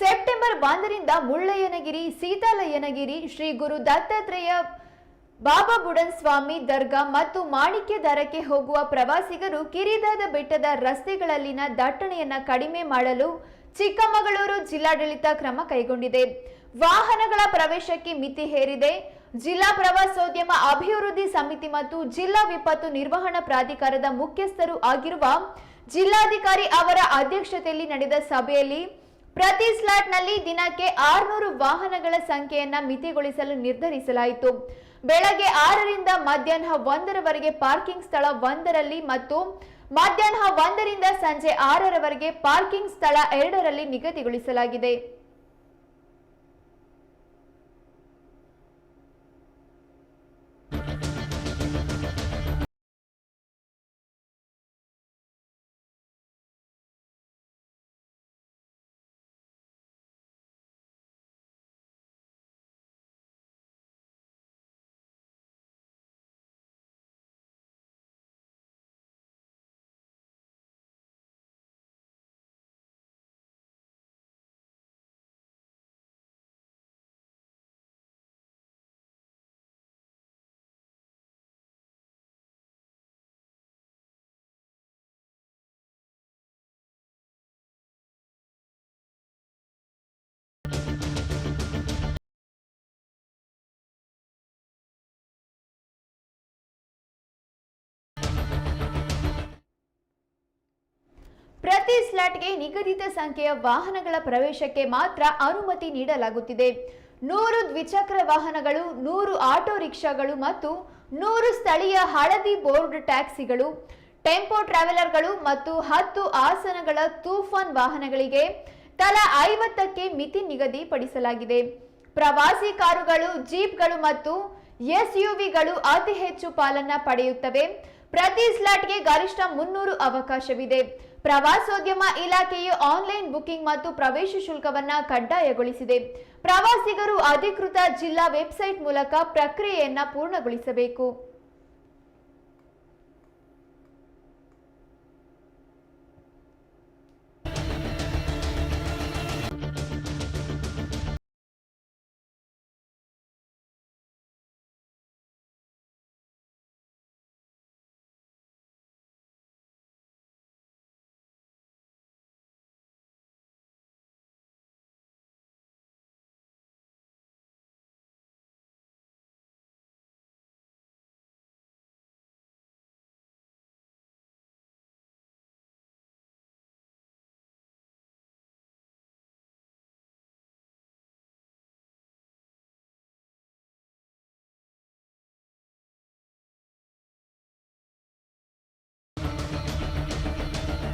September ಒಂದರಿಂದ ಮುಳ್ಳಯ್ಯನಗಿರಿ ಸೀತಾಲಯ್ಯನಗಿರಿ ಶ್ರೀ ಗುರು ದತ್ತಾತ್ರೇಯ ಬಾಬಾ ಬುಡನ್ ಸ್ವಾಮಿ ದರ್ಗಾ ಮತ್ತು ಮಾಣಿಕ್ಯ ದರಕ್ಕೆ ಹೋಗುವ ಪ್ರವಾಸಿಗರು ಕಿರಿದಾದ ಬೆಟ್ಟದ ರಸ್ತೆಗಳಲ್ಲಿನ ದಟ್ಟಣೆಯನ್ನ ಕಡಿಮೆ ಮಾಡಲು ಚಿಕ್ಕಮಗಳೂರು ಜಿಲ್ಲಾಡಳಿತ ಕ್ರಮ ಕೈಗೊಂಡಿದೆ. ವಾಹನಗಳ ಪ್ರವೇಶಕ್ಕೆ ಮಿತಿ ಹೇರಿದೆ. ಜಿಲ್ಲಾ ಪ್ರವಾಸೋದ್ಯಮ ಅಭಿವೃದ್ಧಿ ಸಮಿತಿ ಮತ್ತು ಜಿಲ್ಲಾ ವಿಪತ್ತು ನಿರ್ವಹಣಾ ಪ್ರಾಧಿಕಾರದ ಮುಖ್ಯಸ್ಥರು ಆಗಿರುವ ಜಿಲ್ಲಾಧಿಕಾರಿ ಅವರ ಅಧ್ಯಕ್ಷತೆಯಲ್ಲಿ ನಡೆದ ಸಭೆಯಲ್ಲಿ ಪ್ರತಿ ಸ್ಲಾಟ್ನಲ್ಲಿ ದಿನಕ್ಕೆ ಆರುನೂರು ವಾಹನಗಳ ಸಂಖ್ಯೆಯನ್ನ ಮಿತಿಗೊಳಿಸಲು ನಿರ್ಧರಿಸಲಾಯಿತು. ಬೆಳಗ್ಗೆ ಆರರಿಂದ ಮಧ್ಯಾಹ್ನ ಒಂದರವರೆಗೆ ಪಾರ್ಕಿಂಗ್ ಸ್ಥಳ ಒಂದರಲ್ಲಿ ಮತ್ತು ಮಧ್ಯಾಹ್ನ ಒಂದರಿಂದ ಸಂಜೆ ಆರರವರೆಗೆ ಪಾರ್ಕಿಂಗ್ ಸ್ಥಳ ಎರಡರಲ್ಲಿ ನಿಗದಿಗೊಳಿಸಲಾಗಿದೆ. ಪ್ರತಿ ಸ್ಲಾಟ್ಗೆ ನಿಗದಿತ ಸಂಖ್ಯೆಯ ವಾಹನಗಳ ಪ್ರವೇಶಕ್ಕೆ ಮಾತ್ರ ಅನುಮತಿ ನೀಡಲಾಗುತ್ತಿದೆ. ನೂರು ದ್ವಿಚಕ್ರ ವಾಹನಗಳು, ನೂರು ಆಟೋ ರಿಕ್ಷಾಗಳು ಮತ್ತು ನೂರು ಸ್ಥಳೀಯ ಹಳದಿ ಬೋರ್ಡ್ ಟ್ಯಾಕ್ಸಿಗಳು, ಟೆಂಪೋ ಟ್ರಾವೆಲರ್ಗಳು ಮತ್ತು ಹತ್ತು ಆಸನಗಳ ತೂಫಾನ್ ವಾಹನಗಳಿಗೆ ತಲಾ ಐವತ್ತಕ್ಕೆ ಮಿತಿ ನಿಗದಿಪಡಿಸಲಾಗಿದೆ. ಪ್ರವಾಸಿ ಕಾರುಗಳು, ಜೀಪ್ಗಳು ಮತ್ತು ಎಸ್ಯುವಿಗಳು ಅತಿ ಹೆಚ್ಚು ಪಾಲನ್ನ ಪಡೆಯುತ್ತವೆ. ಪ್ರತಿ ಸ್ಲಾಟ್ಗೆ ಗರಿಷ್ಠ ಮುನ್ನೂರು ಅವಕಾಶವಿದೆ. ಪ್ರವಾಸೋದ್ಯಮ ಇಲಾಖೆಯು ಆನ್ಲೈನ್ ಬುಕಿಂಗ್ ಮತ್ತು ಪ್ರವೇಶ ಶುಲ್ಕವನ್ನು ಕಡ್ಡಾಯಗೊಳಿಸಿದೆ. ಪ್ರವಾಸಿಗರು ಅಧಿಕೃತ ಜಿಲ್ಲಾ ವೆಬ್ಸೈಟ್ ಮೂಲಕ ಪ್ರಕ್ರಿಯೆಯನ್ನು ಪೂರ್ಣಗೊಳಿಸಬೇಕು.